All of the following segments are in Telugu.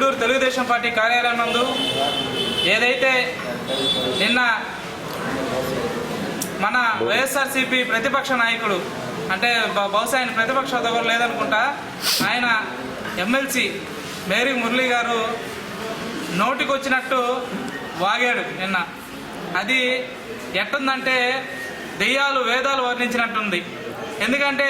గూడూరు తెలుగుదేశం పార్టీ కార్యాలయం నందు ఏదైతే నిన్న మన వైఎస్ఆర్సీపీ ప్రతిపక్ష నాయకుడు అంటే బహుశా ఆయన ప్రతిపక్ష హోదా లేదనుకుంటా ఆయన ఎమ్మెల్సీ మేరీ మురళి గారు నోటికొచ్చినట్టు వాగాడు నిన్న. అది ఎట్టుందంటే దెయ్యాలు వేదాలు వర్ణించినట్టుంది. ఎందుకంటే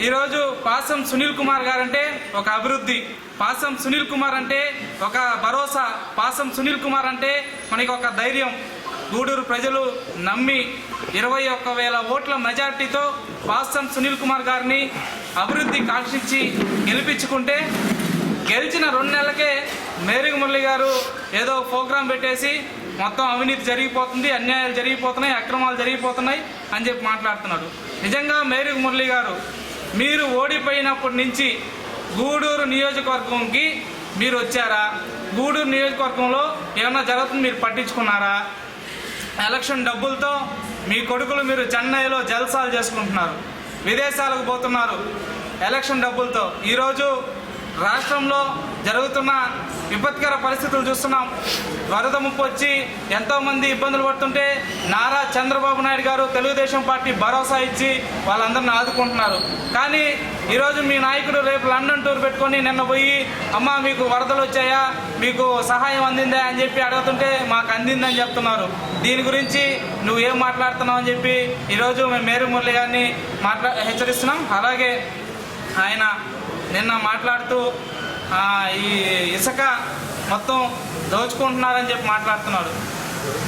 ఈరోజు పాసం సునీల్ కుమార్ గారంటే ఒక అభివృద్ధి. పాసం సునీల్ కుమార్ అంటే ఒక భరోసా. పాసం సునీల్ కుమార్ అంటే మనకి ఒక ధైర్యం. గూడూరు ప్రజలు నమ్మి ఇరవై ఒక్క వేల ఓట్ల మెజార్టీతో పాసం సునీల్ కుమార్ గారిని అభివృద్ధి కాంక్షించి గెలిపించుకుంటే గెలిచిన రెండు నెలలకే మేరీ మురళి గారు ఏదో ప్రోగ్రాం పెట్టేసి మొత్తం అవినీతి జరిగిపోతుంది అన్యాయాలు జరిగిపోతున్నాయి అక్రమాలు జరిగిపోతున్నాయి అని చెప్పి మాట్లాడుతున్నాడు. నిజంగా మేరీ మురళి గారు మీరు ఓడిపోయినప్పటి నుంచి గూడూరు నియోజకవర్గంకి మీరు వచ్చారా? గూడూరు నియోజకవర్గంలో ఏమన్నా జరుగుతుంది మీరు పట్టించుకున్నారా? ఎలక్షన్ డబ్బులతో మీ కొడుకులు మీరు చెన్నైలో జల్సాలు చేసుకుంటున్నారు. విదేశాలకు పోతున్నారు. ఎలక్షన్ డబ్బులతో. ఈరోజు రాష్ట్రంలో జరుగుతున్న విపత్కర పరిస్థితులు చూస్తున్నాం. వరద ముప్పు వచ్చి ఎంతోమంది ఇబ్బందులు పడుతుంటే నారా చంద్రబాబు నాయుడు గారు తెలుగుదేశం పార్టీ భరోసా ఇచ్చి వాళ్ళందరిని ఆదుకుంటున్నారు. కానీ ఈరోజు మీ నాయకుడు రేపు లండన్ టూర్ పెట్టుకొని నిన్న పోయి అమ్మ మీకు వరదలు వచ్చాయా? మీకు సహాయం అందిందా? అని చెప్పి అడుగుతుంటే మాకు అందిందని చెప్తున్నారు. దీని గురించి నువ్వు ఏం మాట్లాడుతున్నావు అని చెప్పి ఈరోజు మేము మేరు మురళి గారిని మాట్లా హెచ్చరిస్తున్నాం. అలాగే ఆయన నిన్న మాట్లాడుతూ ఈ ఇసుక మొత్తం దోచుకుంటున్నారని చెప్పి మాట్లాడుతున్నాడు.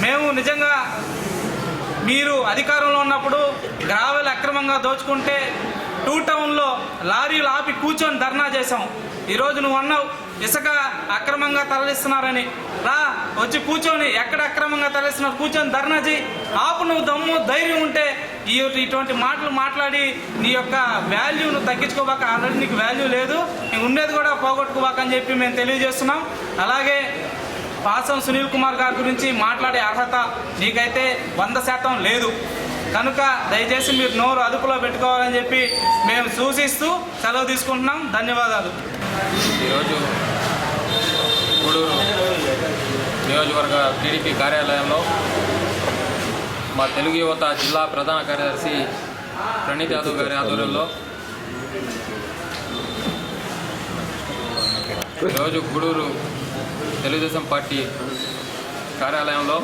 మేము నిజంగా మీరు అధికారంలో ఉన్నప్పుడు గ్రావెల్ అక్రమంగా దోచుకుంటే టూ టౌన్లో లారీలు ఆపి కూర్చొని ధర్నా చేశాం ఈరోజు నువ్వు అన్నావు ఇసుక అక్రమంగా తరలిస్తున్నారని. రా వచ్చి కూర్చొని ఎక్కడ అక్రమంగా తరలిస్తున్నారు? కూర్చొని ధర్నా చేయి ఆపు నువ్వు దమ్ము ధైర్యం ఉంటే ఈ ఇటువంటి మాటలు మాట్లాడి నీ యొక్క వాల్యూను తగ్గించుకోబాక ఆల్రెడీ నీకు వాల్యూ లేదు నీకు ఉండేది కూడా పోగొట్టుకోబాక అని చెప్పి మేము తెలియజేస్తున్నాం. అలాగే పాసం సునీల్ కుమార్ గారి గురించి మాట్లాడే అర్హత నీకైతే వంద శాతం లేదు. కనుక దయచేసి మీరు నోరు అదుపులో పెట్టుకోవాలని చెప్పి మేము సూచిస్తూ సెలవు తీసుకుంటున్నాం. ధన్యవాదాలు. ఈరోజు గూడూరు నియోజకవర్గ టీడీపీ కార్యాలయంలో మా తెలుగు యువత జిల్లా ప్రధాన కార్యదర్శి ప్రణీత్ యాదవ్ గారి ఆధ్వర్యంలో ఈరోజు గూడూరు తెలుగుదేశం పార్టీ కార్యాలయంలో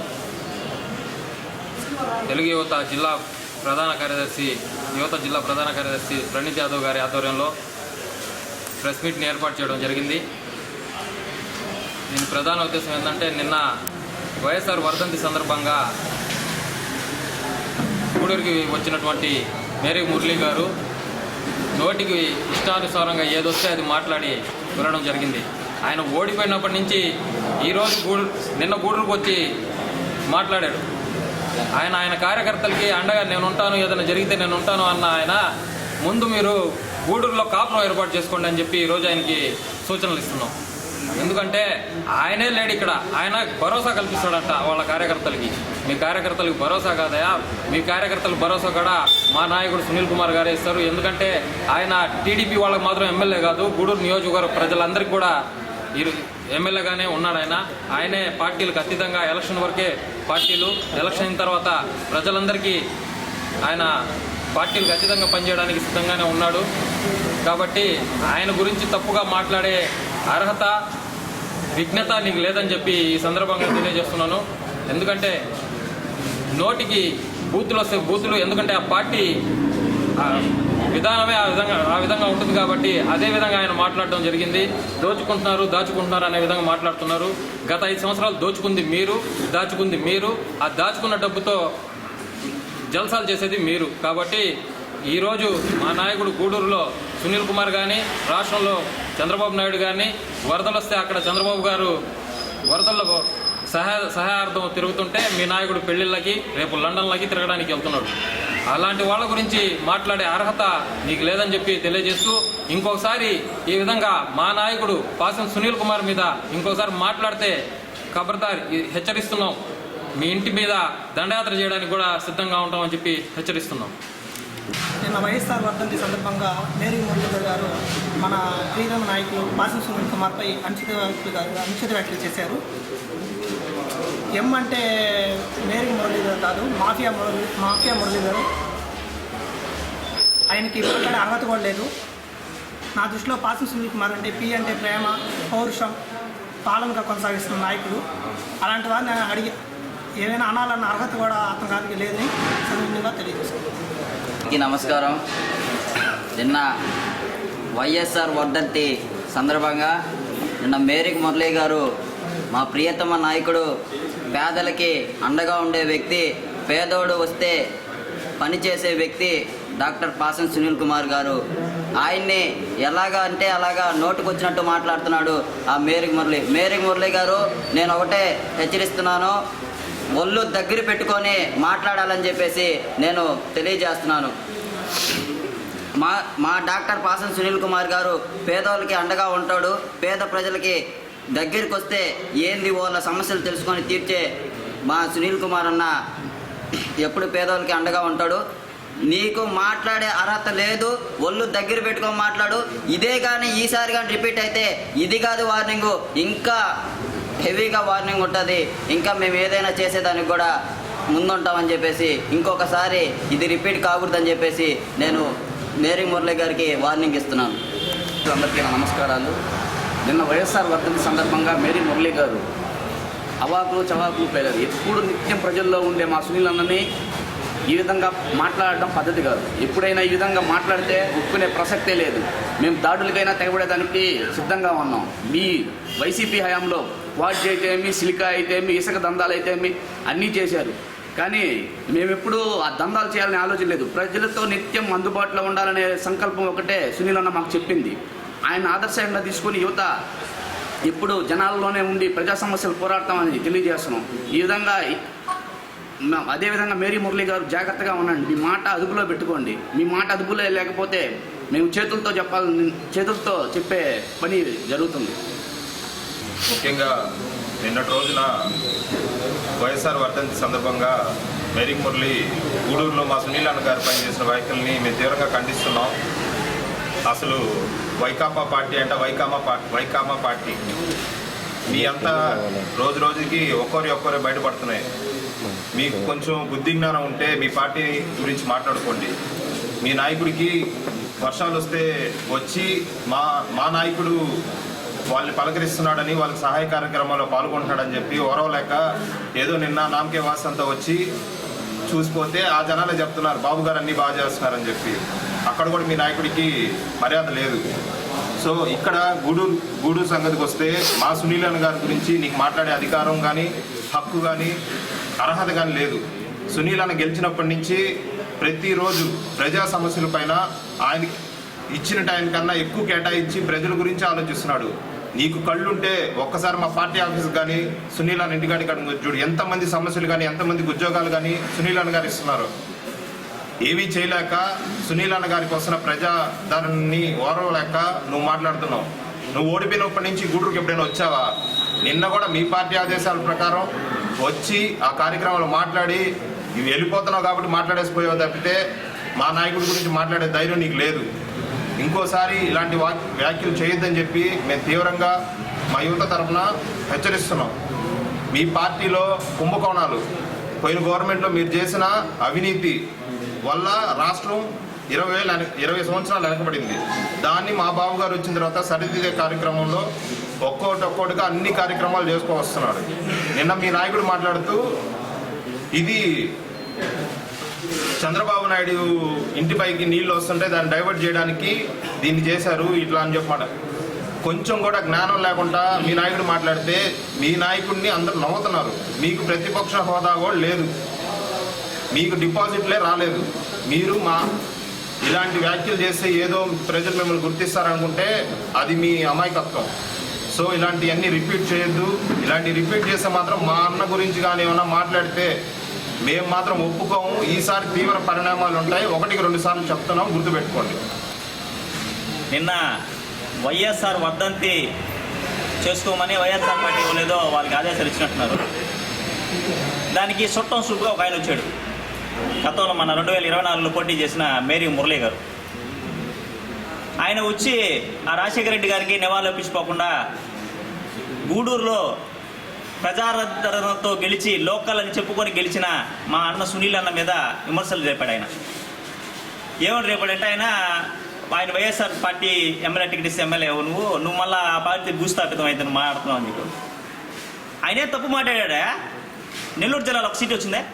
తెలుగు యువత జిల్లా ప్రధాన కార్యదర్శి యువత జిల్లా ప్రధాన కార్యదర్శి ప్రణీత్ యాదవ్ గారి ఆధ్వర్యంలో ప్రెస్ మీట్ని ఏర్పాటు చేయడం జరిగింది. దీని ప్రధాన ఉద్దేశం ఏంటంటే నిన్న వైఎస్ఆర్ వర్ధంతి సందర్భంగా గూడూరుకి వచ్చినటువంటి మేరీ మురళి గారు నోటికి ఇష్టానుసారంగా ఏదొస్తే అది మాట్లాడి వినడం జరిగింది. ఆయన ఓడిపోయినప్పటి నుంచి ఈరోజు గూడు నిన్న గూడూరుకు వచ్చి మాట్లాడాడు. ఆయన ఆయన కార్యకర్తలకి అండగా నేను ఉంటాను ఏదైనా జరిగితే నేను ఉంటాను అన్న ఆయన ముందు మీరు గూడూరులో కాపురం ఏర్పాటు చేసుకోండి అని చెప్పి ఈరోజు ఆయనకి సూచనలు ఇస్తున్నాం. ఎందుకంటే ఆయనే లేడు ఇక్కడ. ఆయన భరోసా కల్పిస్తాడంట వాళ్ళ కార్యకర్తలకి. మీ కార్యకర్తలకు భరోసా కాదయా? మీ కార్యకర్తలకు భరోసా కూడా? మా నాయకుడు సునీల్ కుమార్ గారే ఇస్తారు. ఎందుకంటే ఆయన టీడీపీ వాళ్ళకి మాత్రం ఎమ్మెల్యే కాదు. గూడూరు నియోజకవర్గ ప్రజలందరికీ కూడా ఇరు ఎమ్మెల్యేగానే ఉన్నాడు ఆయన. ఆయనే పార్టీలకు అతీతంగా ఎలక్షన్ వరకే పార్టీలు ఎలక్షన్ అయిన తర్వాత ప్రజలందరికీ ఆయన పార్టీలకు అతీతంగా పనిచేయడానికి సిద్ధంగానే ఉన్నాడు. కాబట్టి ఆయన గురించి తప్పుగా మాట్లాడే అర్హత విఘ్నత నీకు లేదని చెప్పి ఈ సందర్భంగా తెలియజేస్తున్నాను. ఎందుకంటే నోటికి బూతులు వస్తే బూతులు ఎందుకంటే ఆ పార్టీ విధానమే ఆ విధంగా ఆ విధంగా ఉంటుంది కాబట్టి అదే విధంగా ఆయన మాట్లాడడం జరిగింది. దోచుకుంటున్నారు దాచుకుంటున్నారు అనే విధంగా మాట్లాడుతున్నారు. గత ఐదు సంవత్సరాలు దోచుకుంది మీరు దాచుకుంది మీరు. ఆ దాచుకున్న డబ్బుతో జల్సాలు చేసేది మీరు. కాబట్టి ఈరోజు మా నాయకుడు గూడూరులో సునీల్ కుమార్ కానీ రాష్ట్రంలో చంద్రబాబు నాయుడు కానీ వరదలు వస్తే అక్కడ చంద్రబాబు గారు వరదల్లో సహాయ సహాయార్థం తిరుగుతుంటే మీ నాయకుడు పెళ్ళిళ్ళకి రేపు లండన్లకి తిరగడానికి వెళ్తున్నాడు. అలాంటి వాళ్ళ గురించి మాట్లాడే అర్హత నీకు లేదని చెప్పి తెలియజేస్తూ ఇంకొకసారి ఈ విధంగా మా నాయకుడు పాసం సునీల్ కుమార్ మీద ఇంకొకసారి మాట్లాడితే ఖబర్దార్ హెచ్చరిస్తున్నాం. మీ ఇంటి మీద దండయాత్ర చేయడానికి కూడా సిద్ధంగా ఉంటామని చెప్పి హెచ్చరిస్తున్నాం. నిన్న వైఎస్ఆర్ వర్ధంతి సందర్భంగా మేరీ మురళీధర్ గారు మన ప్రీతమ నాయకులు పాసం సునీల్ కుమార్పై అనుచిత వ్యాఖ్యలు గారు అనుచిత వ్యాఖ్యలు చేశారు. ఎం అంటే మేరీ మురళీధర్ కాదు మాఫియా మురళీ మాఫియా మురళీధర్. ఆయనకి మాట్లాడే అర్హత కూడా లేదు. నా దృష్టిలో పాసం సునీల్ కుమార్ అంటే పి అంటే ప్రేమ పౌరుషం పాలనగా కొనసాగిస్తున్న నాయకుడు. అలాంటి వారిని అడిగి ఏమైనా అనాలన్న అర్హత కూడా అతని గారికి లేదని సందర్భంగా తెలియజేస్తున్నాను అందరికీ నమస్కారం. నిన్న వైఎస్ఆర్ వర్ధంతి సందర్భంగా నిన్న మేరిక్ మురళీ గారు మా ప్రియతమ నాయకుడు పేదలకి అండగా ఉండే వ్యక్తి పేదోడు వస్తే పనిచేసే వ్యక్తి డాక్టర్ పాసన్ సునీల్ కుమార్ గారు. ఆయన్ని ఎలాగా అంటే అలాగా నోటుకొచ్చినట్టు మాట్లాడుతున్నాడు ఆ మేరిక్ మురళి. మేరిక్ మురళి గారు నేను ఒకటే హెచ్చరిస్తున్నాను. ఒళ్ళు దగ్గర పెట్టుకొని మాట్లాడాలని చెప్పేసి నేను తెలియజేస్తున్నాను. మా మా డాక్టర్ పాసన్ సునీల్ కుమార్ గారు పేదవాళ్ళకి అండగా ఉంటాడు. పేద ప్రజలకి దగ్గరికి వస్తే ఏంది వాళ్ళ సమస్యలు తెలుసుకొని తీర్చే మా సునీల్ కుమార్ అన్న ఎప్పుడు పేదవాళ్ళకి అండగా ఉంటాడు. నీకు మాట్లాడే అర్హత లేదు. ఒళ్ళు దగ్గర పెట్టుకొని మాట్లాడు. ఇదే కానీ ఈసారి కానీ రిపీట్ అయితే ఇది కాదు వార్నింగు. ఇంకా హెవీగా వార్నింగ్ ఉంటుంది. ఇంకా మేము ఏదైనా చేసేదానికి కూడా ముందుంటామని చెప్పేసి ఇంకొకసారి ఇది రిపీట్ కాకూడదని చెప్పేసి నేను మేరీ మురళి గారికి వార్నింగ్ ఇస్తున్నాను. అందరికీ నమస్కారాలు. నిన్న వైఎస్ఆర్ వర్ధంతి సందర్భంగా మేరీ మురళి గారు అవాకులు చవాకులు పేరారు. ఎప్పుడు నిత్యం ప్రజల్లో ఉండే మా సునీల్ అన్నని ఈ విధంగా మాట్లాడడం పద్ధతి కాదు. ఎప్పుడైనా ఈ విధంగా మాట్లాడితే ఒప్పుకునే ప్రసక్తే లేదు. మేము దాడులకైనా తెగబడేదానికి సిద్ధంగా ఉన్నాం. మీ వైసీపీ హయాంలో వాడ్జీ అయితేమి సిలికా అయితేమి ఇసుక దందాలు అయితేమి అన్నీ చేశారు. కానీ మేమెప్పుడు ఆ దందాలు చేయాలని ఆలోచన లేదు. ప్రజలతో నిత్యం అందుబాటులో ఉండాలనే సంకల్పం ఒకటే సునీల్ అన్న మాకు చెప్పింది. ఆయన ఆదర్శంగా తీసుకుని యువత ఇప్పుడు జనాల్లోనే ఉండి ప్రజా సమస్యలు పోరాడతామని తెలియజేస్తున్నాం. ఈ విధంగా అదేవిధంగా మేరీ మురళి గారు జాగ్రత్తగా ఉండండి. మీ మాట అదుపులో పెట్టుకోండి. మీ మాట అదుపులో లేకపోతే మేము చేతులతో చెప్పాలని చేతులతో చెప్పే పని జరుగుతుంది. ముఖ్యంగా నిన్నటి రోజున వైఎస్ఆర్ వర్ధంతి సందర్భంగా మేరీ మురళి గూడూరులో మా సునీల్ అన్న గారు పనిచేసిన వైఖరిని మేము తీవ్రంగా ఖండిస్తున్నాం. అసలు వైకాపా పార్టీ అంటే వైకామా పార్టీ వైకామా పార్టీ. మీ అంతా రోజు రోజుకి ఒక్కరి ఒక్కరే బయటపడుతున్నాయి. మీకు కొంచెం బుద్ధి జ్ఞానం ఉంటే మీ పార్టీ గురించి మాట్లాడుకోండి. మీ నాయకుడికి వర్షాలు వస్తే వచ్చి మా మా నాయకుడు వాళ్ళని పలకరిస్తున్నాడని వాళ్ళకి సహాయ కార్యక్రమాల్లో పాల్గొంటున్నాడని చెప్పి ఓరవలేక ఏదో నిన్న నామకే వాసంతో వచ్చి చూసిపోతే ఆ జనాలే చెప్తున్నారు బాబు గారు అన్నీ బాగా చేస్తున్నారని చెప్పి. అక్కడ కూడా మీ నాయకుడికి మర్యాద లేదు. సో ఇక్కడ గూడూరు గూడూరు సంగతికి వస్తే మా సునీల్ గారి గురించి నీకు మాట్లాడే అధికారం కానీ హక్కు కానీ అర్హత కానీ లేదు. సునీల్ అన్న గెలిచినప్పటి నుంచి ప్రతిరోజు ప్రజా సమస్యల పైన ఆయన ఇచ్చిన టైం కన్నా ఎక్కువ కేటాయించి ప్రజల గురించి ఆలోచిస్తున్నాడు. నీకు కళ్ళుంటే ఒక్కసారి మా పార్టీ ఆఫీస్ కానీ సునీల్ అని ఇంటికాడి కాడికి చూడు ఎంతమంది సమస్యలు కానీ ఎంతమందికి ఉద్యోగాలు కానీ సునీల్ అన్న గారు ఇస్తున్నారు. ఏమీ చేయలేక సునీల్ అన్న గారికి వస్తున్న ప్రజాదరణని ఓరవలేక నువ్వు మాట్లాడుతున్నావు. నువ్వు ఓడిపోయినప్పటి నుంచి గూడూరుకి ఎప్పుడైనా వచ్చావా? నిన్న కూడా మీ పార్టీ ఆదేశాల ప్రకారం వచ్చి ఆ కార్యక్రమాలు మాట్లాడి ఇవి వెళ్ళిపోతున్నావు కాబట్టి మాట్లాడేసిపోయావు తప్పితే మా నాయకుడి గురించి మాట్లాడే ధైర్యం నీకు లేదు. ఇంకోసారి ఇలాంటి వాక్ వ్యాఖ్యలు చేయొద్దని చెప్పి మేము తీవ్రంగా మా యువత తరఫున హెచ్చరిస్తున్నాం. మీ పార్టీలో కుంభకోణాలు పోయిన గవర్నమెంట్లో మీరు చేసిన అవినీతి వల్ల రాష్ట్రం ఇరవై వేల ఇరవై సంవత్సరాలు వెనకబడింది. దాన్ని మా బాబు గారు వచ్చిన తర్వాత సరిదిద్దే కార్యక్రమంలో ఒక్కోటి ఒక్కోటిగా అన్ని కార్యక్రమాలు చేసుకొని వస్తున్నాడు నిన్న మీ నాయకుడు మాట్లాడుతూ ఇది చంద్రబాబు నాయుడు ఇంటిపైకి నీళ్ళు వస్తుంటే దాన్ని డైవర్ట్ చేయడానికి దీన్ని చేశారు ఇట్లా అని చెప్పమాట. కొంచెం కూడా జ్ఞానం లేకుండా మీ నాయకుడు మాట్లాడితే మీ నాయకుడిని అందరు నవ్వుతున్నారు. మీకు ప్రతిపక్ష హోదా కూడా లేదు. మీకు డిపాజిట్లే రాలేదు. మీరు మా ఇలాంటి వ్యాఖ్యలు చేస్తే ఏదో ప్రజలు మిమ్మల్ని గుర్తిస్తారనుకుంటే అది మీ అమాయకత్వం. సో ఇలాంటివన్నీ రిపీట్ చేయొద్దు. ఇలాంటి రిపీట్ చేస్తే మాత్రం మా అన్న గురించి కానీ ఏమన్నా మాట్లాడితే మేము మాత్రం ఒప్పుకోము. ఈసారి తీవ్ర పరిణామాలు ఉంటాయి. ఒకటికి రెండు సార్లు చెప్తున్నాం. గుర్తుపెట్టుకోండి. నిన్న వైఎస్ఆర్ వర్ధంతి చేసుకోమని వైఎస్ఆర్ పార్టీ లేదో వాళ్ళకి ఆదేశాలు ఇచ్చినట్టున్నారు. దానికి చుట్టం సూపుగా ఒక ఆయన వచ్చాడు. గతంలో మన రెండు వేల ఇరవై నాలుగులో పోటీ చేసిన మేరీ మురళీ గారు. ఆయన వచ్చి ఆ రాజశేఖర రెడ్డి గారికి నివాళులర్పించుకోకుండా గూడూరులో ప్రజాదరణతో గెలిచి లోకల్ అని చెప్పుకొని గెలిచిన మా అన్న సునీల్ అన్న మీద విమర్శలు రేపాడు ఆయన. ఏమని రేపాడంటే ఆయన ఆయన వైఎస్ఆర్ పార్టీ ఎమ్మెల్యే టికెట్ ఇస్తే ఎమ్మెల్యే నువ్వు నువ్వు మళ్ళీ ఆ పార్టీ భూస్థాపితం అయితే నువ్వు మాట్లాడుతున్నావు అని చెప్పి ఆయనే తప్పు మాట్లాడా నెల్లూరు జిల్లాలో ఒక సీట్ వచ్చిందే?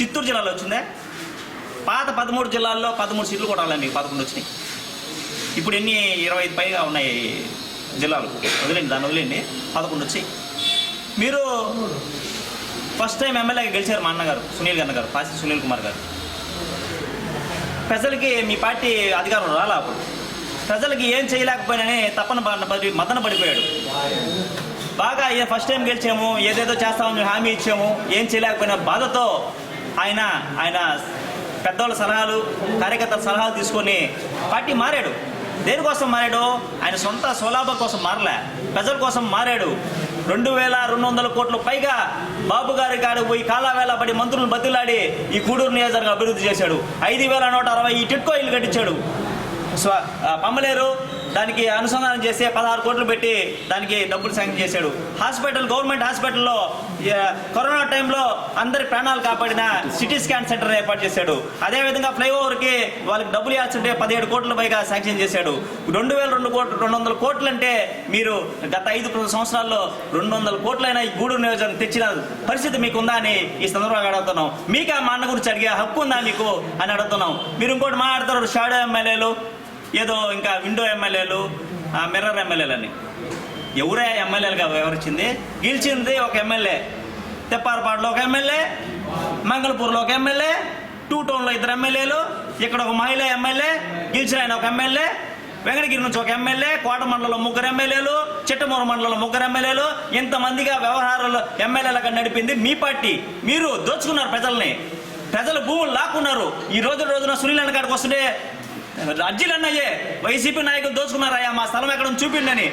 చిత్తూరు జిల్లాలో వచ్చిందే? పాత పదమూడు జిల్లాల్లో పదమూడు సీట్లు కూడా రాలే మీకు పదకొండు వచ్చినాయి. ఇప్పుడు ఎన్ని? ఇరవై ఐదు పైగా ఉన్నాయి జిల్లాలు. వదిలేండి దాన్ని వదిలేండి. పదకొండు వచ్చాయి. మీరు ఫస్ట్ టైం ఎమ్మెల్యేగా గెలిచారు మా అన్నగారు సునీల్ గన్న గారు పాసి సునీల్ కుమార్ గారు. ప్రజలకి మీ పార్టీ అధికారం రాలా అప్పుడు? ప్రజలకి ఏం చేయలేకపోయినని తప్పన పడి మదన పడిపోయాడు. బాగా ఏ ఫస్ట్ టైం గెలిచాము ఏదేదో చేస్తామని హామీ ఇచ్చాము ఏం చేయలేకపోయినా బాధతో ఆయన ఆయన పెద్దవాళ్ళ సలహాలు కార్యకర్తల సలహాలు తీసుకొని పార్టీ మారాడు. దేనికోసం మారాడు? ఆయన సొంత స్వలాభం కోసం మారలే. ప్రజల కోసం మారాడు. రెండు వేల రెండు వందల కోట్ల పైగా బాబు గారి కాడు పోయి కాలావేళ పడి మంత్రులు బతిలాడి ఈ కూడూరు నియోజకవర్గం అభివృద్ధి చేశాడు. ఐదు వేల నూట అరవై ఈ టిట్కో ఇల్లు కట్టించాడు. స్వ పమ్మలేరు దానికి అనుసంధానం చేసి పదహారు కోట్లు పెట్టి దానికి డబ్బులు శాంక్షన్ చేశాడు. హాస్పిటల్ గవర్నమెంట్ హాస్పిటల్లో కరోనా టైంలో అందరి ప్రాణాలు కాపాడిన సిటీ స్కాన్ సెంటర్ ఏర్పాటు చేశాడు. అదేవిధంగా ఫ్లైఓవర్కి వాళ్ళకి డబ్బులు ఇవ్వాల్సింటే పదిహేడు కోట్ల పైగా శాంక్షన్ చేశాడు. రెండు వేల రెండు కోట్లు రెండు వందల కోట్లు అంటే మీరు గత ఐదు సంవత్సరాల్లో రెండు వందల కోట్లైనా ఈ గూడూరు నియోజకవర్గం తెచ్చిన పరిస్థితి మీకు ఉందా అని ఈ సందర్భంగా అడుగుతున్నాం. మీకు ఆ మా అన్న గురించి అడిగే హక్కు ఉందా మీకు అని అడుగుతున్నాం. మీరు ఇంకోటి మాట్లాడతారు షాడో ఎమ్మెల్యేలు. ఏదో ఇంకా విండో ఎమ్మెల్యేలు మిర్రర్ ఎమ్మెల్యేలు అని ఎవరే ఎమ్మెల్యేలుగా వివరించింది గెలిచింది ఒక ఎమ్మెల్యే. తెప్పారపాడులో ఒక ఎమ్మెల్యే మంగళపూర్లో ఒక ఎమ్మెల్యే టూ టౌన్లో ఇద్దరు ఎమ్మెల్యేలు ఇక్కడ ఒక మహిళ ఎమ్మెల్యే గెలిచిన ఆయన ఒక ఎమ్మెల్యే వెంకటగిరి నుంచి ఒక ఎమ్మెల్యే కోట మండలంలో ముగ్గురు ఎమ్మెల్యేలు చిట్టమూరు మండలంలో ముగ్గురు ఎమ్మెల్యేలు ఇంతమందిగా వ్యవహారాలు ఎమ్మెల్యేలుగా నడిపింది మీ పార్టీ. మీరు దోచుకున్నారు ప్రజల్ని. ప్రజలు భూములు లాక్కున్నారు. ఈ రోజు రోజున సునీల్ అన్న కాడికి వస్తుంటే అర్జీలు అన్నయ్యే వైసీపీ నాయకులు దోచుకున్నారయ్యా మా స్థలం ఎక్కడ చూపిండని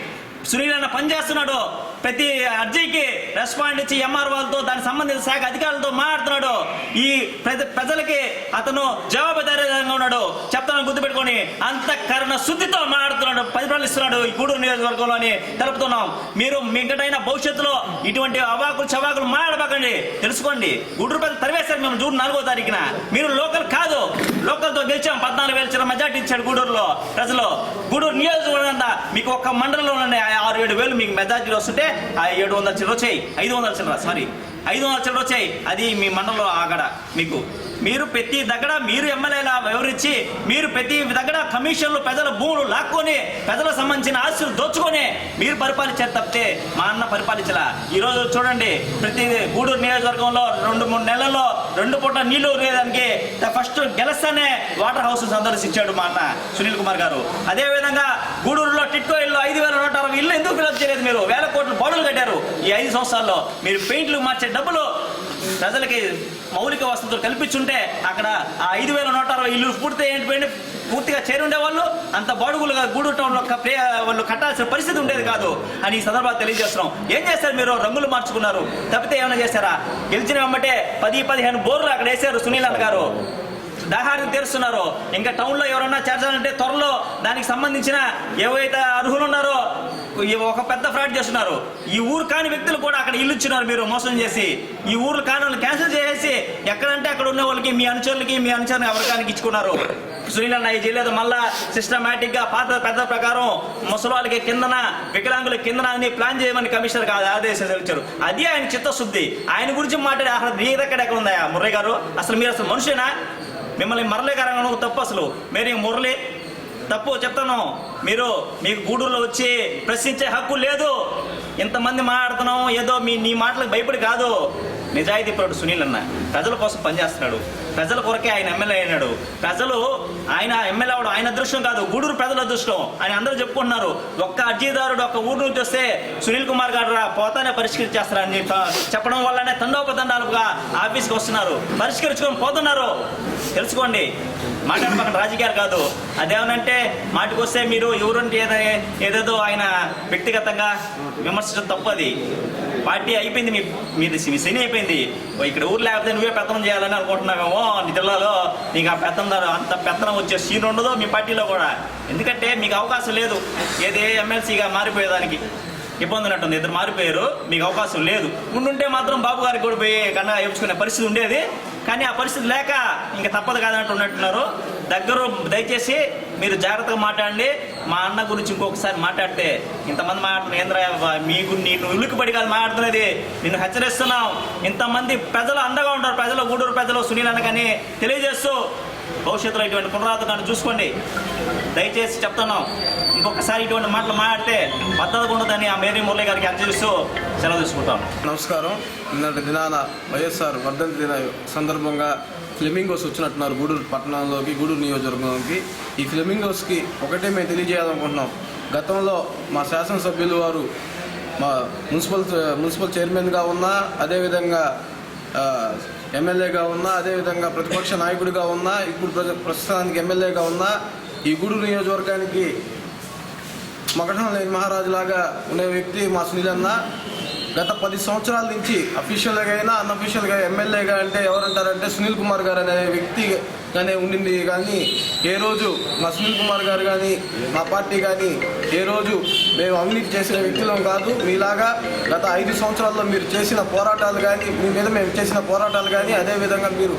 సునీల్ అన్న పనిచేస్తున్నాడు ప్రతి అర్జీకి రెస్పాండ్ ఇచ్చి ఎంఆర్ వాళ్ళతో దానికి సంబంధించిన శాఖ అధికారులతో మాట్లాడుతున్నాడు. ఈ ప్రజ ప్రజలకి అతను జవాబుదారీగా ఉన్నాడు. చెప్తాను గుర్తుపెట్టుకొని అంతఃకరణ శుద్ధితో మాట్లాడుతున్నాడు పరిపాలిస్తున్నాడు ఈ గూడూరు నియోజకవర్గంలో అని తెలుపుతున్నాం. మీరు మిగటైన భవిష్యత్తులో ఇటువంటి అవాకులు చవాకులు మాట్లాడబాకండి. తెలుసుకోండి. గూడూరు ప్రజలు తరివేశారు మేము జూన్ నాలుగో తారీఖున. మీరు లోకల్ కాదు. లోకల్తో గెలిచాం. పద్నాలుగు వేల చిన్న మెజార్టీ ఇచ్చాడు గూడూరులో ప్రజలు. గూడూరు నియోజకవర్గం అంతా మీకు ఒక్క మండలంలోనే ఆరు ఏడు వేలు మీకు మెజార్టీలు వస్తుంటే ఆ ఏడు వందల చిల్లర వచ్చాయి ఐదు వందల చిల్లర సారీ. ఐదు వందల చిల్లర వచ్చాయి. అది మీ మండలంలో ఆగడ. మీకు మీరు ప్రతి దగ్గర మీరు ఎమ్మెల్యేలా వివరించి మీరు ప్రతి దగ్గర కమిషన్లు ప్రజల భూములు లాక్కొని ప్రజలకు సంబంధించిన ఆస్తులు దోచుకొని మీరు పరిపాలించారు తప్పితే మా అన్న పరిపాలించలా. ఈ రోజు చూడండి ప్రతి గూడూరు నియోజకవర్గంలో రెండు మూడు నెలల్లో రెండు పూట నీళ్ళు లేదానికి ఫస్ట్ గెలస్తానే వాటర్ హౌస్ సందర్శించాడు మా అన్న సునీల్ కుమార్ గారు. అదే విధంగా గూడూరులో టిట్కో ఇల్లు ఐదు వేల నూట అరవై ఇల్లు ఎందుకు ఫిలప్ చేయలేదు మీరు? వేల కోట్లు బాడులు కట్టారు. ఈ ఐదు సంవత్సరాల్లో మీరు పెయింట్లు మార్చే డబ్బులు ప్రజలకి మౌలిక వసతులు కల్పించుంటే అక్కడ ఆ ఐదు వేల నూట అరవై ఇల్లు పూర్తి ఏంటి పూర్తిగా చేరి ఉండేవాళ్ళు అంత బాడుగులుగా గూడూరు టౌన్లో వాళ్ళు కట్టాల్సిన పరిస్థితి ఉండేది కాదు అని ఈ సందర్భాలు తెలియజేస్తున్నాం. ఏం చేస్తారు మీరు? రంగులు మార్చుకున్నారు. తప్పితే ఏమైనా చేశారా? గెలిచిన వెంబటే పది పదిహేను బోర్లు అక్కడ వేసారు సునీల్ అన్న గారు. దాహాన్ని తీరుస్తున్నారు. ఇంకా టౌన్లో ఎవరన్నా చేర్చాలంటే త్వరలో దానికి సంబంధించిన ఏవైతే అర్హులు ఉన్నారో ఒక పెద్ద ఫ్రాడ్ చేస్తున్నారు. ఈ ఊరు కాని వ్యక్తులు కూడా అక్కడ ఇల్లు ఇచ్చినారు మీరు మోసం చేసి. ఈ ఊర్లు కాని వాళ్ళు క్యాన్సిల్ చేసేసి ఎక్కడంటే అక్కడ ఉన్న వాళ్ళకి మీ అనుచరులకి మీ అనుచరుని ఎవరికానికి ఇచ్చుకున్నారు? సునీల్ అన్న ఇది చేయలేదు. మళ్ళా సిస్టమేటిక్గా పాత పెద్ద ప్రకారం ముసలి వాళ్ళకి కిందన వికలాంగుల కిందన అని ప్లాన్ చేయమని కమిషనర్ కాదు ఆదేశాలు ఇచ్చారు అది ఆయన చిత్తశుద్ధి. ఆయన గురించి మాట్లాడే అసలు మీ దగ్గర ఎక్కడ ఉందా మురళి గారు? అసలు మీరు అసలు మనుషేనా మిమ్మల్ని మరలేకరంగా తప్పు అసలు. మీరు మురళి? తప్పు చెప్తాను. మీరు మీకు గూడూరులో వచ్చి ప్రశ్నించే హక్కు లేదు. ఇంతమంది మాట్లాడుతున్నాం ఏదో మీ నీ మాటలకు భయపడి కాదు. నిజాయితీ పరుడు సునీల్ అన్న. ప్రజల కోసం పనిచేస్తున్నాడు. ప్రజల కొరకే ఆయన ఎమ్మెల్యే అయినాడు. ప్రజలు ఆయన ఎమ్మెల్యే అవడం ఆయన అదృష్టం కాదు గూడూరు ప్రజల అదృష్టం. అని అందరూ చెప్పుకుంటున్నారు. ఒక్క అర్జీదారుడు ఒక్క ఊరు నుంచి వస్తే సునీల్ కుమార్ గారు రా పోతానే పరిష్కరించేస్తారని చెప్ప- చెప్పడం వల్లనే తండోపతండాలుగా ఆఫీస్కి వస్తున్నారు. పరిష్కరించుకొని పోతున్నారు. తెలుసుకోండి. మాట్లాడమాకండి రాజకీయాలు కాదు. అదేమనంటే మాటికి వస్తే మీరు ఎవరు ఏదో ఏదేదో ఆయన వ్యక్తిగతంగా విమర్శించడం తప్పు అది పార్టీ అయిపోయింది మీ మీది మీ శని అయిపోయింది. ఇక్కడ ఊరు లేకపోతే నువ్వే పెత్తనం చేయాలని అనుకుంటున్నావేమో నీ జిల్లాలో. నీకు ఆ పెత్తనం అంత పెత్తనం వచ్చే సీన్ ఉండదు మీ పార్టీలో కూడా. ఎందుకంటే మీకు అవకాశం లేదు. ఏది ఎమ్మెల్సీగా మారిపోయేదానికి ఇబ్బంది ఉన్నట్టుంది. ఇద్దరు మారిపోయారు మీకు అవకాశం లేదు. ఉండుంటే మాత్రం బాబు గారికి కూడా పోయి కన్నా ఇప్పించుకునే పరిస్థితి ఉండేది. కానీ ఆ పరిస్థితి లేక ఇంకా తప్పదు కాదన్నట్టు ఉన్నట్టున్నారు. దగ్గర దయచేసి మీరు జాగ్రత్తగా మాట్లాడండి. మా అన్న గురించి ఇంకొకసారి మాట్లాడితే ఇంతమంది మాట్లాడుతున్న ఏంద్ర మీకు నేను ఉలిక్కిపడి కాదు మాట్లాడుతున్నది. నిన్ను హెచ్చరిస్తున్నాం. ఇంతమంది ప్రజలు అండగా ఉంటారు. ప్రజలు గూడూరు ప్రజలు సునీల్ అన్న కానీ తెలియజేస్తూ భవిష్యత్తులో ఇటువంటి పునరావృతాన్ని చూసుకోండి. దయచేసి చెప్తున్నాం. ఇంకొకసారి ఇటువంటి మాటలు మాట్లాడితే భద్రత ఉండదని ఆ మేరీ మురళి గారికి అందజేస్తూ సెలవు తీసుకుంటాం. నమస్కారం. నిన్నటి దినాన వైఎస్ఆర్ వర్ధంతి దిన సందర్భంగా ఫ్లెమింగోస్ వచ్చినట్టున్నారు గూడూరు పట్టణంలోకి గూడూరు నియోజకవర్గంలోకి. ఈ ఫ్లెమింగోస్కి ఒకటే మేము తెలియజేయాలనుకుంటున్నాం. గతంలో మా శాసనసభ్యులు వారు మా మున్సిపల్ మున్సిపల్ చైర్మన్గా ఉన్నా అదేవిధంగా ఎమ్మెల్యేగా ఉన్నా అదేవిధంగా ప్రతిపక్ష నాయకుడిగా ఉన్నా ఇప్పుడు ప్రస్తుతానికి ఎమ్మెల్యేగా ఉన్నా ఈ గూడూరు నియోజకవర్గానికి మకటం లేని మహారాజులాగా ఉండే వ్యక్తి మా సునీల్ అన్న గత పది సంవత్సరాల నుంచి అఫీషియల్గా అయినా అన్అఫీషియల్గా ఎమ్మెల్యేగా అంటే ఎవరంటారంటే సునీల్ కుమార్ గారు అనే వ్యక్తిగానే ఉండింది. కానీ ఏ రోజు మా సునీల్ కుమార్ గారు కానీ మా పార్టీ కానీ ఏ రోజు మేము అవినీతి చేసిన వ్యక్తులం కాదు. మీలాగా గత ఐదు సంవత్సరాల్లో మీరు చేసిన పోరాటాలు కానీ మీ మీద మేము చేసిన పోరాటాలు కానీ అదేవిధంగా మీరు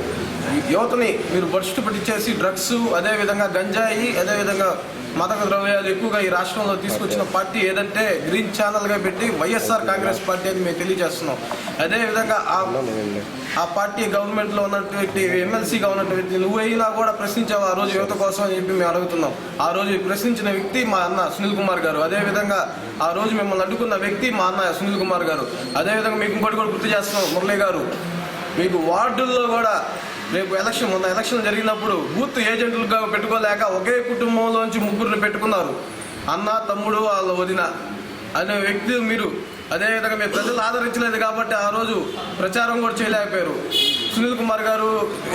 యువతని మీరు బడ్జెట్ పట్టించేసి డ్రగ్స్ అదేవిధంగా గంజాయి అదేవిధంగా మాదక ద్రవ్యాలు ఎక్కువగా ఈ రాష్ట్రంలో తీసుకొచ్చిన పార్టీ ఏదంటే గ్రీన్ ఛానల్గా పెట్టి వైఎస్ఆర్ కాంగ్రెస్ పార్టీ అని మేము తెలియజేస్తున్నాం. అదేవిధంగా ఆ ఆ పార్టీ గవర్నమెంట్లో ఉన్నటువంటి ఎమ్మెల్సీగా ఉన్నటువంటి నువ్వైనా కూడా ప్రశ్నించావు? ఆ రోజు యువత కోసం అని చెప్పి మేము అడుగుతున్నాం. ఆ రోజు ప్రశ్నించిన వ్యక్తి మా అన్న సునీల్ కుమార్ గారు. అదేవిధంగా ఆ రోజు మిమ్మల్ని అడ్డుకున్న వ్యక్తి మా అన్న సునీల్ కుమార్ గారు. అదేవిధంగా మీకు ఇంకోటి కూడా గుర్తు చేస్తున్నాం మురళి గారు. మీకు వార్డుల్లో కూడా రేపు ఎలక్షన్ మొన్న ఎలక్షన్ జరిగినప్పుడు బూత్ ఏజెంట్లుగా పెట్టుకోలేక ఒకే కుటుంబంలోంచి ముగ్గురిని పెట్టుకున్నారు. అన్న తమ్ముడు వాళ్ళ వదిన అనే వ్యక్తి మీరు. అదేవిధంగా మీ ప్రజలు ఆదరించలేదు కాబట్టి ఆ రోజు ప్రచారం కూడా చేయలేకపోయారు. సునీల్ కుమార్ గారు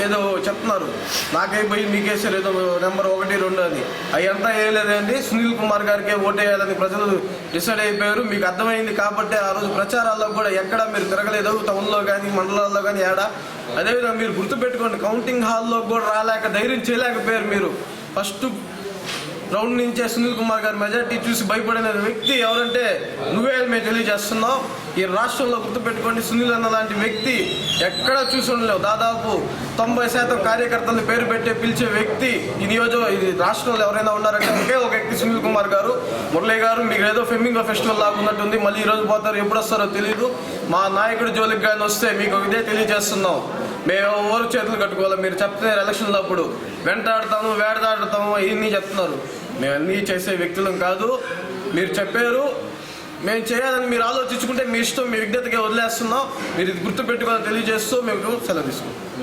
ఏదో చెప్తున్నారు. నాకైపోయి మీకేసారు ఏదో నెంబర్ ఒకటి రెండు అని. అయ్యంతా ఏం లేదండి సునీల్ కుమార్ గారికే ఓటేయాలని ప్రజలు డిసైడ్ అయిపోయారు. మీకు అర్థమైంది కాబట్టి ఆ రోజు ప్రచారాల్లో కూడా ఎక్కడ మీరు తిరగలేదు. టౌన్లో కానీ మండలాల్లో కానీ ఏడా. అదేవిధంగా మీరు గుర్తుపెట్టుకోండి కౌంటింగ్ హాల్లో కూడా రాలేక ధైర్యం చేయలేకపోయారు మీరు. ఫస్ట్ రౌండ్ నుంచే సునీల్ కుమార్ గారి మెజార్టీ చూసి భయపడిన వ్యక్తి ఎవరంటే నువ్వే మేము తెలియజేస్తున్నావు ఈ రాష్ట్రంలో గుర్తుపెట్టుకోండి సునీల్ అన్న లాంటి వ్యక్తి ఎక్కడ చూసి ఉండలేవు. దాదాపు తొంభై శాతం కార్యకర్తలను పేరు పెట్టే పిలిచే వ్యక్తి ఈ నియోజక ఇది రాష్ట్రంలో ఎవరైనా ఉన్నారంటే ఒకే ఒక వ్యక్తి సునీల్ కుమార్ గారు. మురళి గారు మీకు ఏదో ఫెమింగో ఫెస్టివల్ లాగా ఉన్నట్టుంది. మళ్ళీ ఈ రోజు పోతారు ఎప్పుడు వస్తారో తెలియదు మా నాయకుడు జోలికి కానీ వస్తే మీకు ఇదే తెలియజేస్తున్నాం. మేము ఎవరు చేతులు కట్టుకోవాలి మీరు చెప్తున్నారు ఎలక్షన్లో అప్పుడు వెంటాడతాము వేడదాడుతాము ఇవన్నీ చెప్తున్నారు. మేము అన్నీ చేసే వ్యక్తులం కాదు. మీరు చెప్పారు మేము చేయాలని మీరు ఆలోచించుకుంటే మీ ఇష్టం మీ విజ్ఞతగా వదిలేస్తున్నాం. మీరు ఇది గుర్తుపెట్టుకోవాలని తెలియజేస్తూ మేము సెలవు తీసుకుంటాం